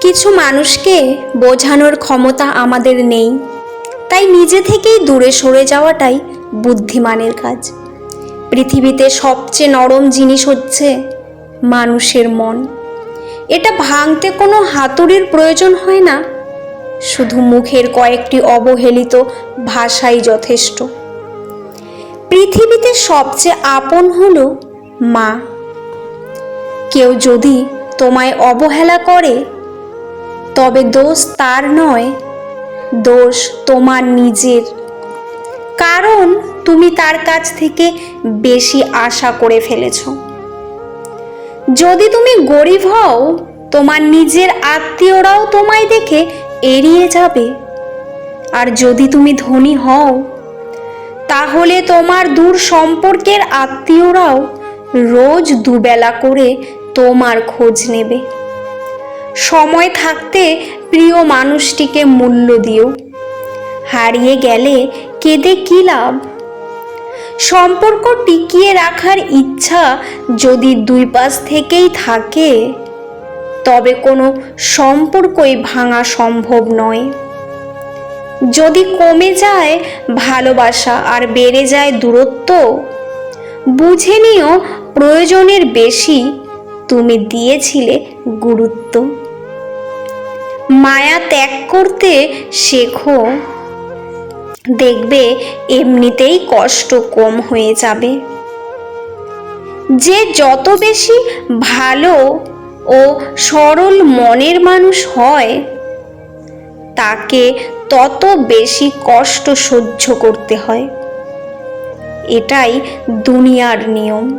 কিছু মানুষকে বোঝানোর ক্ষমতা আমাদের নেই। তাই নিজে থেকেই দূরে সরে যাওয়াটাই বুদ্ধিমানের কাজ। পৃথিবীতে সবচেয়ে নরম জিনিস হচ্ছে মানুষের মন। এটা ভাঙতে কোনো হাতুড়ির প্রয়োজন হয় না। শুধু মুখের কয়েকটি অবহেলিত ভাষাই যথেষ্ট। পৃথিবীতে সবচেয়ে আপন হল মা। কেউ যদি তোমায় অবহেলা করে তবে দোষ তার নয়, দোষ তোমার নিজের। কারণ তুমি তার কাছ থেকে বেশি আশা করে ফেলেছ। যদি তুমি গরিব হও, তোমার নিজের আত্মীয়রাও তোমায় দেখে এড়িয়ে যাবে। আর যদি তুমি ধনী হও, তাহলে তোমার দূর সম্পর্কের আত্মীয়রাও রোজ দুবেলা করে তোমার খোঁজ নেবে। সময় থাকতে প্রিয় মানুষটিকে মূল্য দিও। হারিয়ে গেলে কেঁদে কী লাভ? সম্পর্ক টিকিয়ে রাখার ইচ্ছা যদি দুই পাশ থেকেই থাকে, তবে কোনো সম্পর্কই ভাঙা সম্ভব নয়। যদি কমে যায় ভালোবাসা আর বেড়ে যায় দূরত্ব, বুঝে নিও প্রয়োজনের বেশি, তুমি দিয়েছিলে গুরুত্ব। মায়া ত্যাগ করতে শেখো। দেখবে এমনিতেই কষ্ট কম হয়ে যাবে। যে যত বেশি ভালো ও সরল মনের মানুষ হয়, তাকে তত বেশি কষ্ট সহ্য করতে হয়। এটাই দুনিয়ার নিয়ম।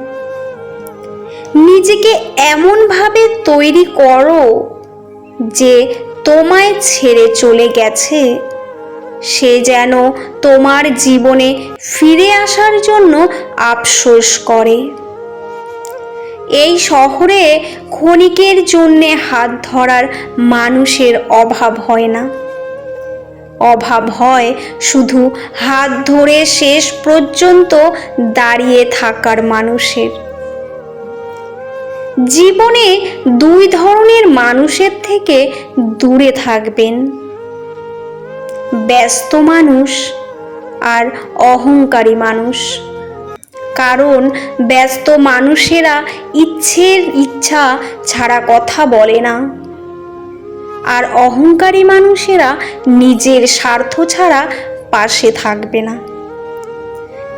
নিজেকে এমনভাবে তৈরি করো যে তোমায় ছেড়ে চলে গেছে, সে যেন তোমার জীবনে ফিরে আসার জন্য আফসোস করে। এই শহরে ক্ষণিকের জন্যে হাত ধরার মানুষের অভাব হয় না। অভাব হয় শুধু হাত ধরে শেষ পর্যন্ত দাঁড়িয়ে থাকার মানুষের। জীবনে দুই ধরনের মানুষের থেকে দূরে থাকবেন। ব্যস্ত মানুষ আর অহংকারী মানুষ। কারণ ব্যস্ত মানুষেরা ইচ্ছের ইচ্ছা ছাড়া কথা বলে না। আর অহংকারী মানুষেরা নিজের স্বার্থ ছাড়া পাশে থাকবে না।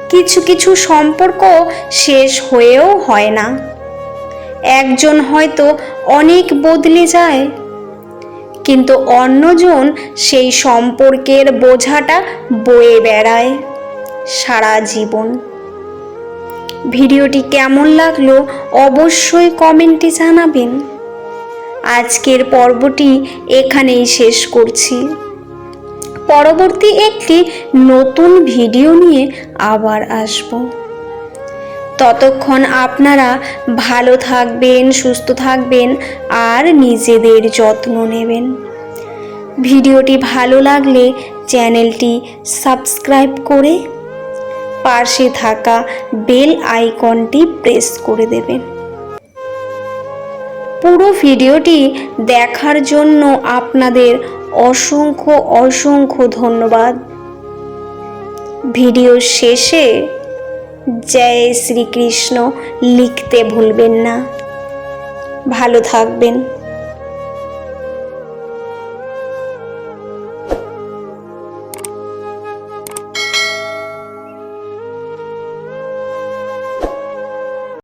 কিছু কিছু সম্পর্ক শেষ হয়েও হয় না। একজন হয়তো অনেক বদলে যায়। কিন্তু অন্যজন সেই সম্পর্কের বোঝাটা বয়ে বেড়ায় সারা জীবন। ভিডিওটি কেমন লাগল অবশ্যই কমেন্টে জানাবেন। আজকের পর্বটি এখানেই শেষ করছি। পরবর্তী একটি নতুন ভিডিও নিয়ে আবার আসব। ততক্ষণ আপনারা ভালো থাকবেন, সুস্থ থাকবেন আর নিজেদের যত্ন নেবেন। ভিডিওটি ভালো লাগলে চ্যানেলটি সাবস্ক্রাইব করে পাশে থাকা বেল আইকনটি প্রেস করে দেবেন। পুরো ভিডিওটি দেখার জন্য আপনাদের অসংখ্য অসংখ্য ধন্যবাদ। ভিডিও শেষে জয় শ্রীকৃষ্ণ লিখতে ভুলবেন না। ভালো থাকবেন।